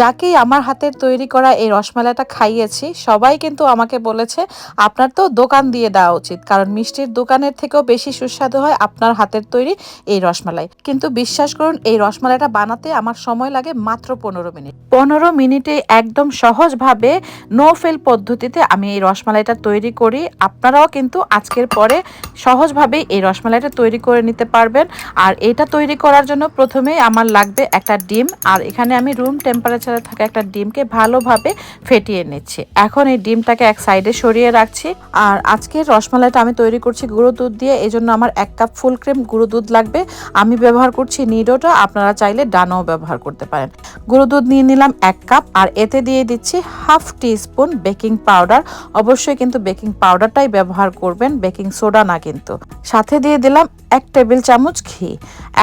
যাকেই আমার হাতের তৈরি করা এই রসমালাইটা খাইয়েছি, সবাই কিন্তু আমাকে বলেছে, আপনার তো দোকান দিয়ে দেওয়া উচিত, কারণ মিষ্টির দোকানের থেকেও বেশি সুস্বাদু হয় আপনার হাতের তৈরি এই রসমালাই। কিন্তু বিশ্বাস করুন, এই রসমালাইটা বানাতে আমার সময় লাগে মাত্র পনেরো মিনিট। পনেরো মিনিটে একদম সহজভাবে নো ফেল পদ্ধতিতে আমি এই রসমালাইটা তৈরি করি। আপনারাও কিন্তু আজকের পরে সহজভাবেই এই রসমালাইটা তৈরি করে নিতে পারবেন। আর এটা তৈরি করার জন্য প্রথমেই আমার লাগবে একটা ডিম। আর এখানে আমি রুম টেম্পারেচারে থাকা একটা ডিমকে ভালোভাবে ফেটিয়ে নিচ্ছি। এখন এই ডিমটাকে এক সাইডে সরিয়ে রাখছি। আর আজকের রসমালাইটা আমি তৈরি করছি গুঁড়ো দুধ দিয়ে। এই জন্য আমার এক কাপ ফুল ক্রিম গুঁড়ো দুধ লাগবে। আমি ব্যবহার করছি নিডোটা, আপনারা চাইলে ডানাও ব্যবহার করতে পারেন। গুঁড়ো দুধ নিয়ে নিলাম এক কাপ। আর এতে দিয়ে দিচ্ছি half teaspoon baking powder. অবশ্যই কিন্তু বেকিং পাউডারটাই ব্যবহার করবেন, বেকিং সোডা না কিন্তু। সাথে দিয়ে দিলাম এক টেবিল চামচ ঘি।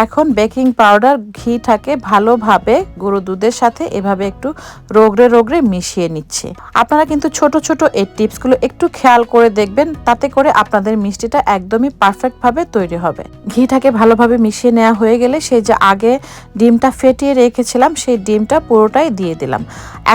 এখন বেকিং পাউডার ঘিটাকে ভালোভাবে গুঁড়ো দুধের সাথে এভাবে একটু রোগড়ে রোগড়ে মিশিয়ে নিচ্ছে। আপনারা কিন্তু ছোট ছোট এই টিপসগুলো একটু খেয়াল করে দেখবেন, তাতে করে আপনাদের মিষ্টিটা একদমই পারফেক্টভাবে তৈরি হবে। ঘিটাকে ভালোভাবে মিশিয়ে নেওয়া হয়ে গেলে সেই যে আগে ডিমটা ফেটিয়ে রেখেছিলাম, সেই ডিমটা পুরোটাই দিয়ে দিলাম।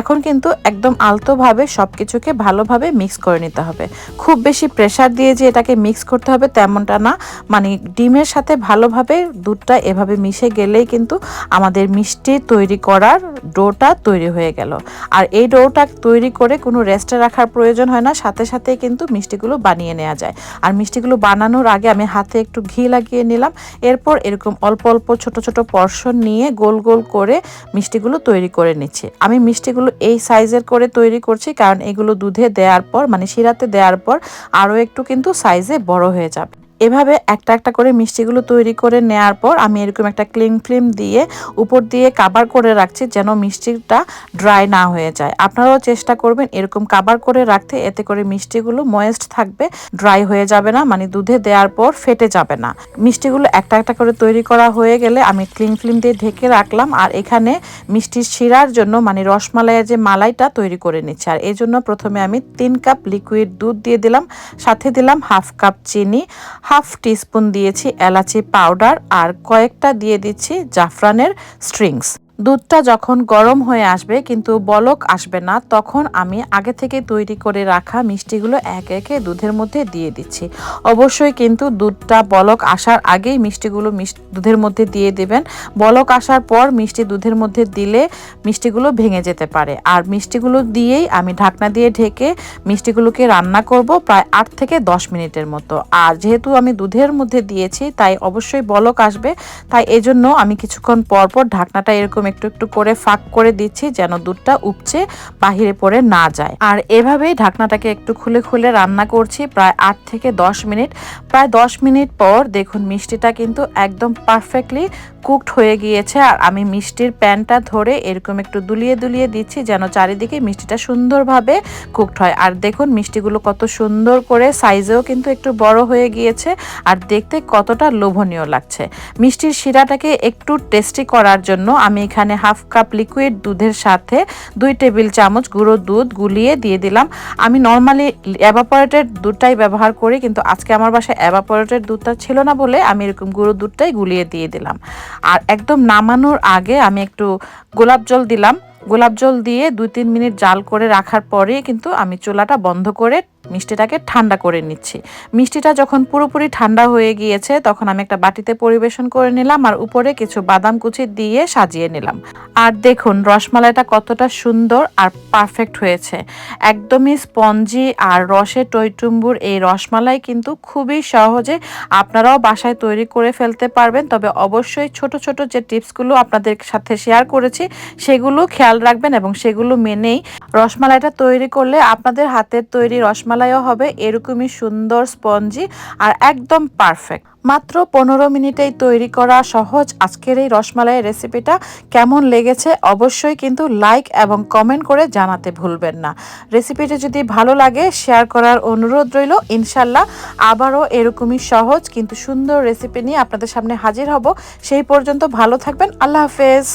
এখন কিন্তু একদম আলতোভাবে সব কিছুকে ভালোভাবে মিক্স করে নিতে হবে। খুব বেশি প্রেসার দিয়ে যে এটাকে মিক্স করতে হবে তেমনটা না। মানে ডিমের সাথে ভালোভাবে দুধটা এভাবে মিশে গেলেই কিন্তু আমাদের মিষ্টি তৈরি করার ডোটা তৈরি হয়ে গেল। আর এই ডোটা তৈরি করে কোনো রেস্টে রাখার প্রয়োজন হয় না, সাথে সাথে কিন্তু মিষ্টিগুলো বানিয়ে নেওয়া যায়। আর মিষ্টিগুলো বানানোর আগে আমি হাতে একটু ঘি লাগিয়ে নিলাম। এরপর এরকম অল্প অল্প, ছোট ছোট পর্শন নিয়ে গোল গোল করে মিষ্টিগুলো তৈরি করে নিচ্ছি। আমি মিষ্টিগুলো এই সাইজের করে তৈরি করছি কারণ এগুলো দুধে দেওয়ার পর মানে শিরাতে দেওয়ার পর আরও একটু কিন্তু সাইজে বড় হয়ে যাবে। এভাবে একটা একটা করে মিষ্টিগুলো তৈরি করে নেয়ার পর আমি এরকম একটা ক্লিং ফিল্ম দিয়ে উপর দিয়ে কাবার করে রাখছি যেন মিষ্টিটা ড্রাই না হয়ে যায়। আপনারাও চেষ্টা করবেন এরকম কাবার করে রাখতে, এতে করে মিষ্টিগুলো ময়েস্ট থাকবে ড্রাই হয়ে যাবে না মানে দুধে দেওয়ার পর ফেটে যাবে না। মিষ্টিগুলো একটা একটা করে তৈরি করা হয়ে গেলে আমি ক্লিং ফিল্ম দিয়ে ঢেকে রাখলাম আর এখানে মিষ্টির শিরার জন্য মানে রসমালাইয়ের যে মালাইটা তৈরি করে নিচ্ছি। আর এই জন্য প্রথমে আমি তিন কাপ লিকুইড দুধ দিয়ে দিলাম, সাথে দিলাম হাফ কাপ চিনি হাফ টিস্পুন দিয়েছি এলাচি পাউডার আর কয়েকটা দিয়ে দিচ্ছি জাফরানের স্ট্রিংস। দুধটা যখন গরম হয়ে আসবে, কিন্তু বলক আসবে না, তখন আমি আগে থেকে তৈরি করে রাখা মিষ্টিগুলো একে একে দুধের মধ্যে দিয়ে দিচ্ছি। অবশ্যই কিন্তু দুধটা বলক আসার আগেই মিষ্টিগুলো দুধের মধ্যে দিয়ে দেবেন। বলক আসার পর মিষ্টি দুধের মধ্যে দিলে মিষ্টিগুলো ভেঙে যেতে পারে। আর মিষ্টিগুলো দিয়েই আমি ঢাকনা দিয়ে ঢেকে মিষ্টিগুলোকে রান্না করব প্রায় আট থেকে দশ মিনিটের মতো। আর যেহেতু আমি দুধের মধ্যে দিয়েছি, তাই অবশ্যই বলক আসবে। তাই এজন্য আমি কিছুক্ষণ পর পর ঢাকনাটা এরকম একটু একটু করে ফাঁক করে দিচ্ছি যেন দুধটা উপচে বাহিরে পড়ে না যায়। আর এভাবেই ঢাকনাটাকে একটু খুলে খুলে রান্না করছি প্রায় আট থেকে দশ মিনিট। প্রায় দশ মিনিট পর দেখুন মিষ্টিটা কিন্তু একদম পারফেক্টলি কুকড হয়ে গিয়েছে আর আমি মিষ্টির প্যানটা ধরে এরকম একটু দুলিয়ে দুলিয়ে দিচ্ছি যেন চারিদিকে মিষ্টিটা সুন্দরভাবে কুকড হয়। আর দেখুন মিষ্টিগুলো কত সুন্দর করে সাইজেও কিন্তু একটু বড় হয়ে গিয়েছে আর দেখতে কতটা লোভনীয় লাগছে। মিষ্টির শিরাটাকে একটু টেস্টি করার জন্য আমি এখানে হাফ কাপ লিকুইড দুধের সাথে দুই টেবিল চামচ গুঁড়ো দুধ গুলিয়ে দিয়ে দিলাম। আমি নর্মালি অ্যাভাপোরেটেড দুধটাই ব্যবহার করি, কিন্তু আজকে আমার বাসায় অ্যাভাপোরেটেড দুধটা ছিল না বলে আমি এরকম গুঁড়ো দুধটাই গুলিয়ে দিয়ে দিলাম। আর একদম নামানোর আগে আমি একটু গোলাপ জল দিলাম। গোলাপ জল দিয়ে দুই তিন মিনিট জাল করে রাখার পরে কিন্তু আমি চুলাটা বন্ধ করে মিষ্টিটাকে ঠান্ডা করে নিচ্ছি। মিষ্টিটা যখন পুরোপুরি ঠান্ডা হয়ে গিয়েছে, তখন আমি একটা বাটিতে পরিবেশন করে নিলাম আর উপরে কিছু বাদাম কুচি দিয়ে সাজিয়ে নিলাম। আর দেখুন, রসমালাইটা কতটা সুন্দর আর পারফেক্ট হয়েছে। একদমই স্পঞ্জি আর রসে টইটুম্বুর এই রসমালাই কিন্তু খুবই সহজে আপনারাও বাসায় তৈরি করে ফেলতে পারবেন। তবে অবশ্যই ছোট ছোট যে টিপসগুলো আপনাদের সাথে শেয়ার করেছি, সেগুলো খেয়াল রাখবেন এবং সেগুলো মেনেই রসমালাইটা তৈরি করলে আপনাদের হাতের তৈরি রসমালাইও হবে, এরকমই সুন্দর স্পঞ্জি আর একদম পারফেক্ট মাত্র পনেরো মিনিটেই তৈরি করা সহজ আজকের এই রসমালাইয়ের রেসিপিটা কেমন লেগেছে অবশ্যই কিন্তু লাইক এবং কমেন্ট করে জানাতে ভুলবেন না। রেসিপিটা যদি ভালো লাগে শেয়ার করার অনুরোধ রইল। ইনশাল্লাহ আবারও এরকমই সহজ কিন্তু সুন্দর রেসিপি নিয়ে আপনাদের সামনে হাজির হব। সেই পর্যন্ত ভালো থাকবেন। আল্লাহ হাফেজ।